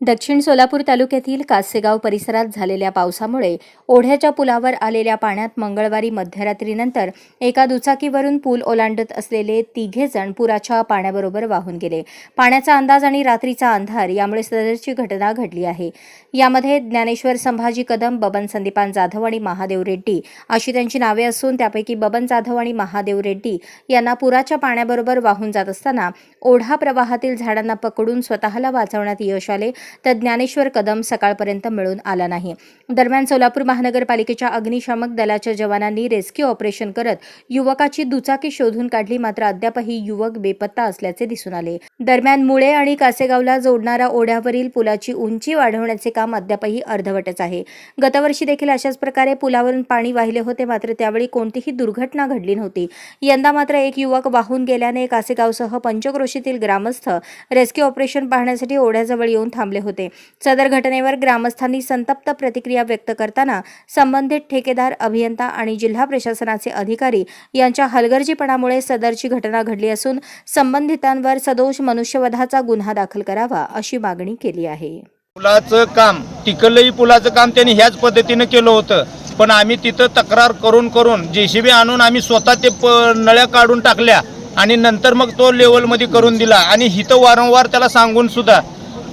दक्षिण सोलापूर तालुक्यातील कासेगाव परिसरात झालेल्या पावसामुळे ओढ्याच्या पुलावर आलेल्या पाण्यात मंगळवारी मध्यरात्रीनंतर एका दुचाकीवरून पूल ओलांडत असलेले तिघे जण पुराच्या पाण्याबरोबर वाहून गेले. पाण्याचा अंदाज आणि रात्रीचा अंधार यामुळे सदरची घटना घडली आहे. यामध्ये ज्ञानेश्वर संभाजी कदम बबन संदीपान जाधव आणि महादेव रेड्डी अशी त्यांची नावे असून त्यापैकी बबन जाधव आणि महादेव रेड्डी यांना पुराच्या पाण्याबरोबर वाहून जात असताना ओढा प्रवाहातील झाडांना पकडून स्वतःला वाचवण्यात यश आले. तर ज्ञानेश्वर कदम सकाळपर्यंत मिळून आला नाही. दरम्यान सोलापूर महानगरपालिकेच्या अग्निशामक दलाच्या जवानांनी रेस्क्यू ऑपरेशन करत युवकाची दुचाकी शोधून काढली. मात्र अद्यापही युवक बेपत्ता असल्याचे दिसून आले. दरम्यान मुळे आणि कासेगावला जोडणारा ओढ्यावरील पुलाची उंची वाढवण्याचे काम अद्यापही अर्धवटच आहे. गतवर्षी देखील अशाच प्रकारे पुलावरून पाणी वाहिले होते. मात्र त्यावेळी कोणतीही दुर्घटना घडली नव्हती. यंदा मात्र एक युवक वाहून गेल्याने कासेगावसह पंचक्रोशीतील ग्रामस्थ रेस्क्यू ऑपरेशन पाहण्यासाठी ओढ्याजवळ येऊन थांबले होते. सदर घटनेवर ग्रामस्थांनी संतप्त प्रतिक्रिया व्यक्त करताना संबंधित ठेकेदार अभियंता आणि जिल्हा प्रशासनाचे अधिकारी यांच्या हलगर्जीपणामुळे सदरची घटना घडली असून संबंधितांवर सदोष मनुष्यवधाचा गुन्हा दाखल करावा अशी मागणी केली आहे. पुलाचं काम टिकलही पुलाचं काम त्यांनी ह्याच पद्धतीनं केलं होतं. पण आम्ही तिथं तक्रार करून करून जेसीबी आणून आम्ही स्वतः ते प नळ्या काढून टाकल्या आणि नंतर मग तो लेवलमध्ये करून दिला. आणि हिथं वारंवार त्याला सांगून सुद्धा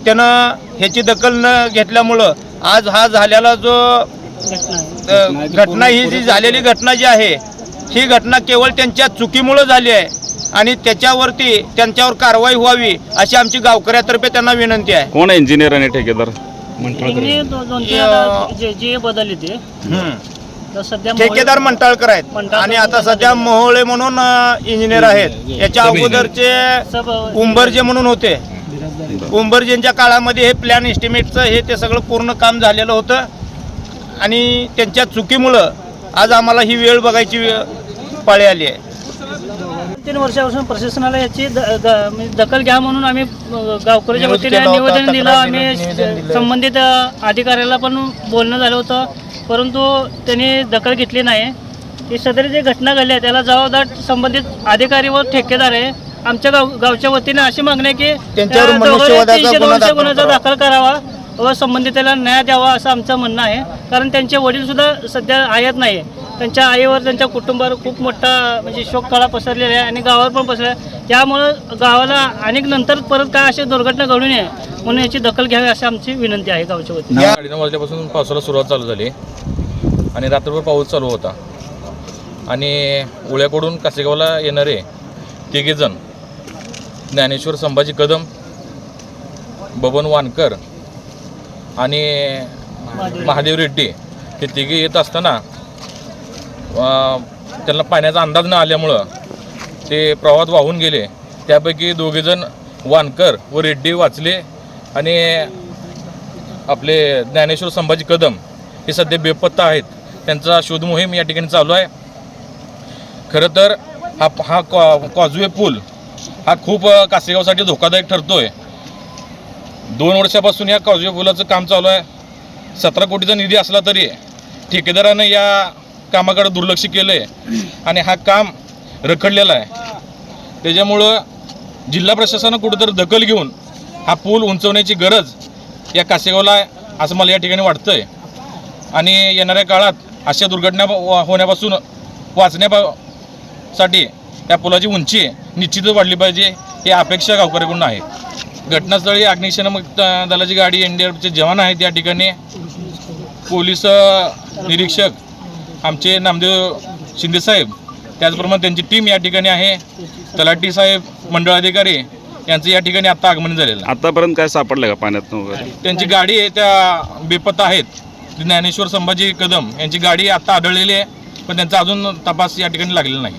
त्यानं ह्याची दखल न घेतल्यामुळं आज हा झालेला जो घटना ही जी झालेली घटना जी आहे ही घटना केवळ त्यांच्या चुकीमुळं झाली आहे आणि त्याच्यावरती त्यांच्यावर कारवाई व्हावी अशी आमची गावकऱ्यातर्फे त्यांना विनंती आहे. कोण इंजिनियर आणि ठेकेदार? जे ठेकेदार मंटाळकर आहेत. आणि आता सध्या मोहोळे म्हणून इंजिनियर आहेत. याच्या अगोदरचे उंबरजे म्हणून होते. उंबरजेंच्या काळामध्ये हे प्लॅन एस्टिमेटचं हे ते सगळं पूर्ण काम झालेलं होतं. आणि त्यांच्या चुकीमुळं आज आम्हाला ही वेळ बघायची वेळ पाळी आली आहे. तीन वर्षापासून प्रशासनाला याची म्हणजे दखल घ्या म्हणून आम्ही गावकऱ्याच्या वतीने निवेदन दिलं आम्ही. संबंधित अधिकाऱ्याला पण बोलणं झालं होतं. परंतु त्यांनी दखल घेतली नाही. की सदर जे घटना घडली आहे त्याला जबाबदार संबंधित अधिकारी व ठेकेदार आहे. आमच्या गाव गावच्या वतीने अशी मागणी आहे की त्यांच्यावर त्या दोघांना मनुष्यवधाचा तीनशे गुन्हा दोनशे दाखल गुन्ह्याचा करावा. दाखल करावा व संबंधिताला न्याय द्यावा असं आमचं म्हणणं आहे. कारण त्यांचे वडील सुद्धा सध्या आहेत नाही त्यांच्या आईवर त्यांच्या कुटुंबावर खूप मोठा म्हणजे शोककळा पसरलेला आहे आणि गावावर पण पसरला आहे. त्यामुळं गावाला अनेक नंतर परत काय अशी दुर्घटना घडू नये म्हणून याची दखल घ्यावी अशी आमची विनंती आहे गावच्या वतीने. या- साडेनऊ वाजल्यापासून पावसाला सुरुवात चालू झाली आणि रात्रभर पाऊस चालू होता. आणि उळ्याकडून कासेगावला येणारे तिघेजण ज्ञानेश्वर संभाजी कदम बबन वानकर आणि महादेव रेड्डी हे तिघे येत असताना त्यांना पाण्याचा अंदाज न आल्यामुळं ते प्रवाहात वाहून गेले. त्यापैकी दोघेजण वानकर व रेड्डी वाचले आणि आपले ज्ञानेश्वर संभाजी कदम हे सध्या बेपत्ता आहेत. त्यांचा शोध मोहीम या ठिकाणी चालू आहे. खरं तर हा हा कॉ कॉजवे पूल हा खूप कासेगावसाठी धोकादायक ठरतो आहे दोन वर्षापासून या कॉजवे पुलाचं काम चालू आहे. सतरा कोटीचा निधी असला तरी ठेकेदारानं या कामाकडे दुर्लक्ष केलं आहे आणि हा काम रखडलेला आहे. त्याच्यामुळं जिल्हा प्रशासनानं कुठेतरी दखल घेऊन हा पूल उंचवण्याची गरज या कासेगावला आहे असं मला या ठिकाणी वाटतं आहे आणि येणाऱ्या काळात अशा दुर्घटना होण्यापासून वाचण्यासाठी या पुलाची उंची निश्चितच वाढली पाहिजे ही अपेक्षा गावकऱ्याकडून आहे. घटनास्थळी अग्निशमन द- दलाची गाडी एन डी आरचे जवान आहेत या ठिकाणी. पोलीस निरीक्षक आमचे नामदेव शिंदेसाहेब त्याचप्रमाणे त्यांची टीम या ठिकाणी आहे. तलाठी साहेब मंडळ अधिकारी यांचं या ठिकाणी आता आगमन झालेलं आहे. आतापर्यंत काय सापडलं का पाण्यात वगैरे? त्यांची गाडी आहे त्या बेपत्ता आहेत. ज्ञानेश्वर संभाजी कदम यांची गाडी आता आढळलेली आहे पण त्यांचा अजून तपास या ठिकाणी लागलेला नाही.